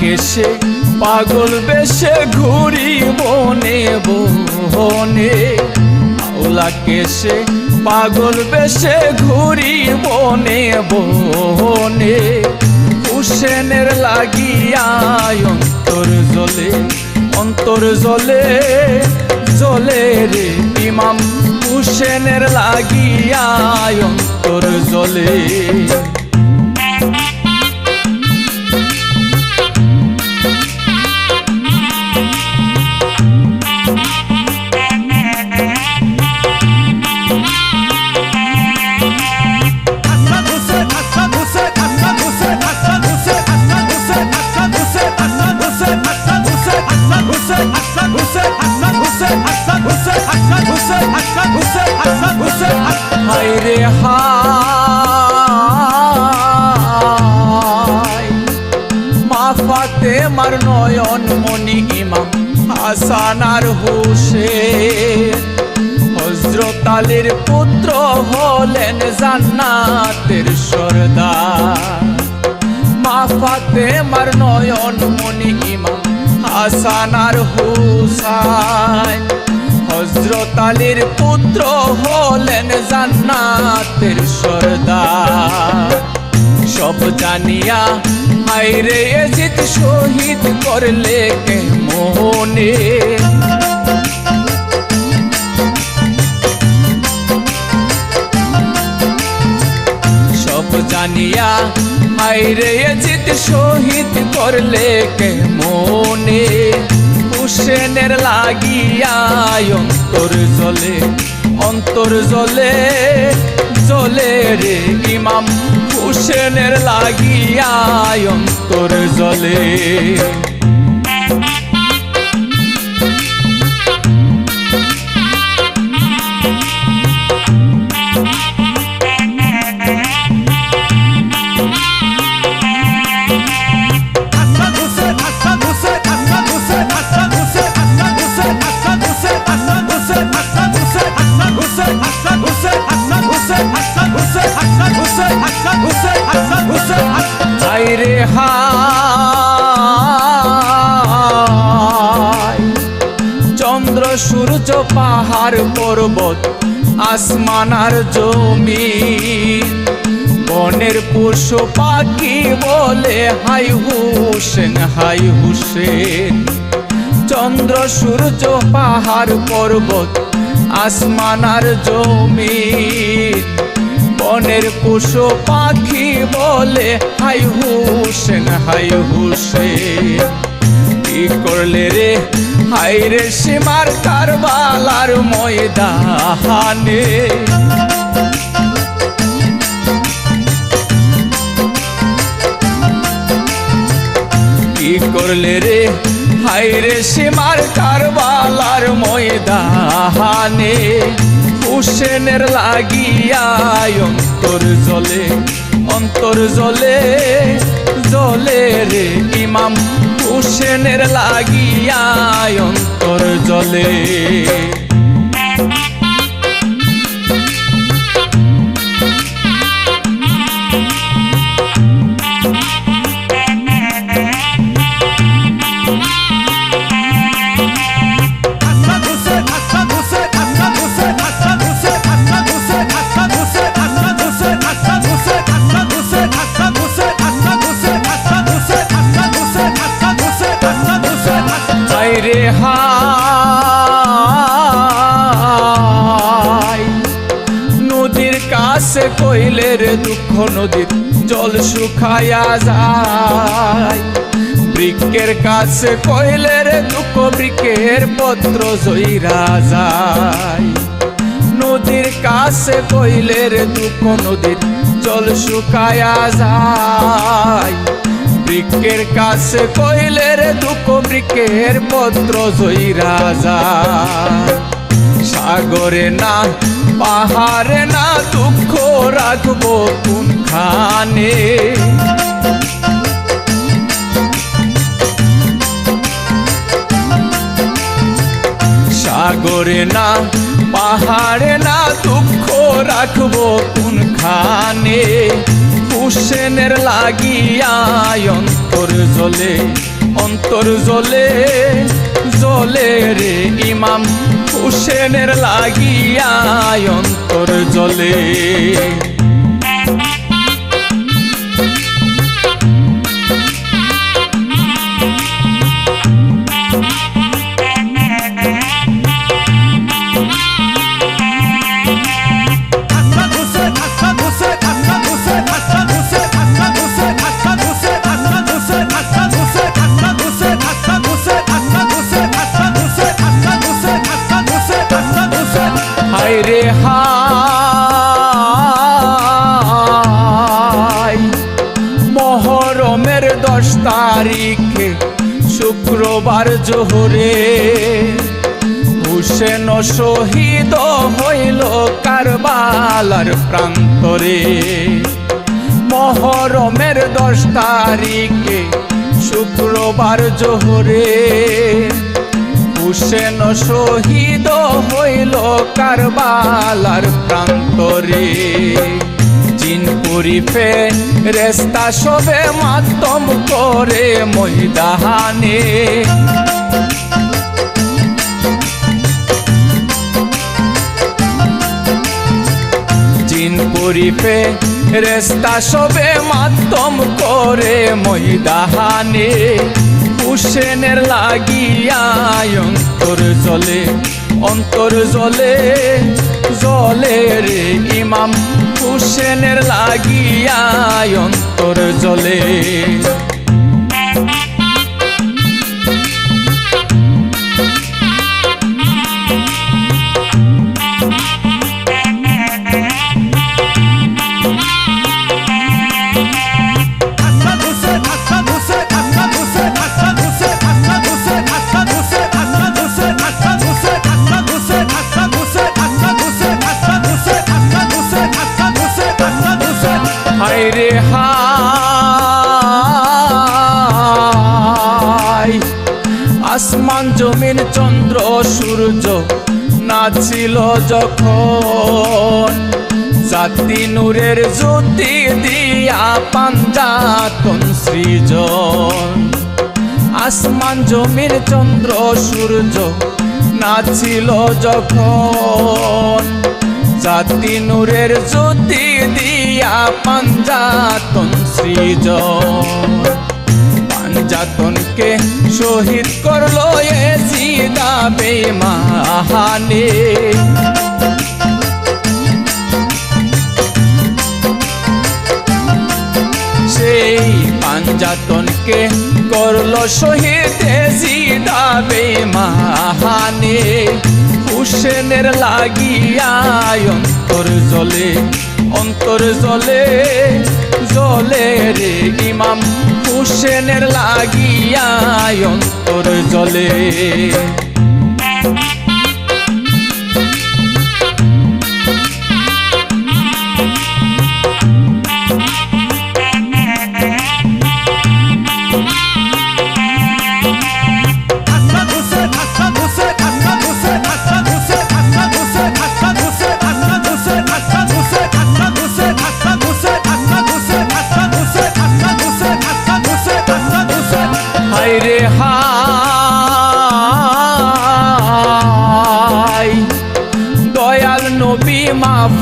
কেসে পাগল বেশে ঘুরি বনে বনে। আওলা কেসে পাগল বেশে ঘুরি বনে বনে। হুসেনের লাগিয়া অন্তর জলে অন্তর জলে জলে রে ইমাম। হুসেনের লাগিয়া অন্তর জলে। আলীর পুত্র হলেন জান্নাতের সর্দার। মা ফাতে মার নয়ন মনি ইমাম হাসান আর হুসাইন। হজরত আলীর পুত্র হলেন জান্নাতের সর্দার। সব জানিয়া হাইরে এজিত শহীদ করলে কে মোহনে হাইরে জিত শহীদ করলে কে মনে হুসেনের লাগিয়া অন্তর জলে অন্তর জলে জলে রে ইমাম। হুসেনের লাগিয়া অন্তর জলে। পাহাড় পর্বত, আসমান জমি বনের পশু পাখি বলে, হাই হুসেন হাই হুসেন। চন্দ্র, সূর্য, পাহাড়, পর্বত, আসমান আর জমিন। বনের পশু পাখি বলে, হাই হুসেন হাই হুসেন। কি করলে রে হাই রে সীমার কারবালার ময়দানে। কি করলে রে হাই রে সীমার কারবালার ময়দানে? হুসেনের লাগিয়া অন্তর জলে অন্তর জলে জলে রে ইমাম। হুসেনের লাগিয়া অন্তর জলে। নদীর জল শুকায়া যায়। বৃক্ষের কাছে কইলের দুঃখ বৃক্ষের পত্র জইরা যায়। নদীর কাছে কইলের দুঃখ, নদীর জল শুকায়া যায়। বৃক্ষের কাছে কইলের দুঃখ বৃক্ষের পত্র জইরা যায়। সাগরে না পাহাড়ে না দুঃখ রাখব কোনখানে? সাগরে না, পাহাড়ে না দুঃখ রাখব কোনখানে? হুসেনের লাগিয়া অন্তর জলে অন্তর জলে জলে রে ইমাম হুসেনের লাগিয়া অন্তর জলে। মহরমের দশ তারিখে, শুক্রবার জোহরে। হুসেন শহীদ হইল কারবালার প্রান্তরে। মহরমের দশ তারিখে, শুক্রবার জোহরে। হুসেন শহীদ হইল কারবালার প্রান্তরে। জিন পরিফে রেস্তা সবে মাতম করে ময়দাহানে জিন পরিফে রেস্তা সবে মাতম করে ময়দাহানে হুসেনের লাগিয়া অন্তর জলে অন্তর জলে জলে রে ইমাম। হুসেনের লাগিয়া অন্তর জলে। আসমান জমিন চন্দ্র সূর্য নাছিল যখন। জাতি নূরের জ্যোতি দিয়া পাঞ্জাতন সৃজন। আসমান জমিন চন্দ্র সূর্য নাছিল যখন। জাতি নূরের জ্যোতি দিয়া পাঞ্জাতন সৃজন। পাঞ্জাতনকে শহীদ করল এ জিদা বেমাহানে সেই পাঞ্জাতনকে করল শহীদ এ জিদা বেমাহানে হুসেনের লাগিয়া অন্তর জলে অন্তর জলে জলে রে ইমাম হুসেনের লাগিয়া অন্তর জলে।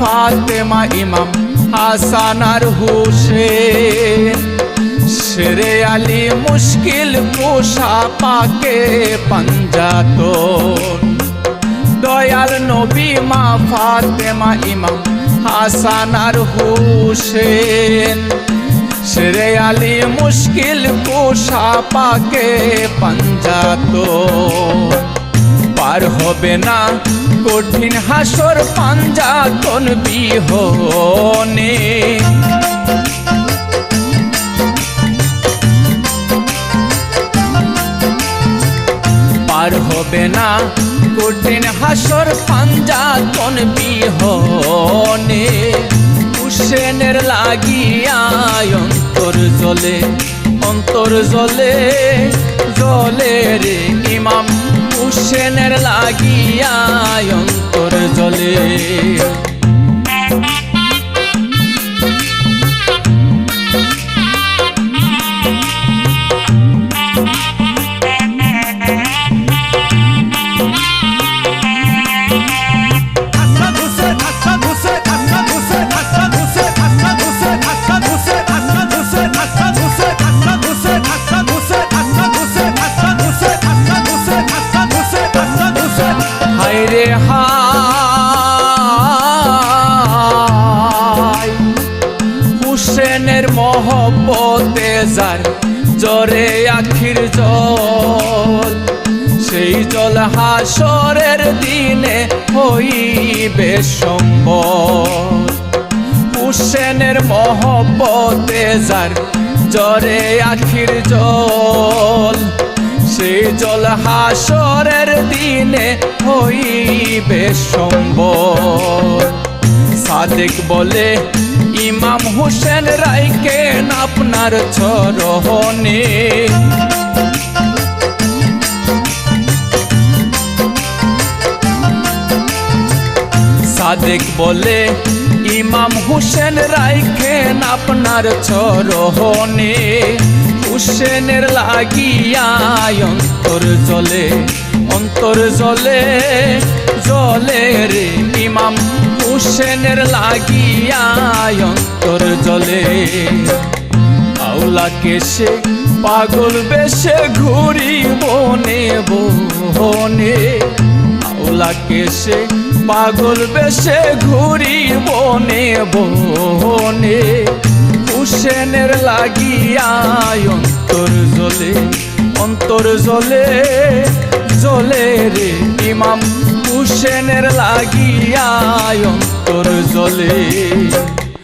ফাতেমা ইমাম হাসান আর হুসেন শেরে আলী মুশকিল কুশা পাকে পাঞ্জাতন। দয়াল নবী মা ফাতেমা ইমাম হাসান আর হুসেন শেরে আলী মুশকিল কুশা পাকে পাঞ্জাত পার হবে না। কঠিন হাসর পাঞ্জাতন বিহনে। আর হবে না। কঠিন হাসর পাঞ্জাতন বিহনে। হুসেনের লাগিয়া অন্তর জলে অন্তর জলে জলে রে ইমাম হুসেনের লাগিয়া অন্তর জলে জরে আখির জল, সেই জল হাসরের দিনে হইবে সম্বল। হুসেনের মহব্বতে যার জরে আখির জল, সেই জল হাসরের দিনে হইবে সম্বল। সাদেক বলে ইমাম হুসেন রাইকেন আপনার চরহনে সাদেক বলে, ইমাম হুসেন রাইখেন আপনার চরহনে হুসেনের লাগিয়া অন্তর জলে অন্তর জলে জলে রে ইমাম হুসেনের লাগিয়া অন্তর জলে। আউলাকে সে পাগল বেশে ঘুরি বনে বনে। আউলাকে সে পাগল বেশে ঘুরি বনে বনে। হুসেনের লাগিয়া অন্তর জলে অন্তর জলে জলে রে ইমাম। হুসেনের লাগিয়া অন্তর জলে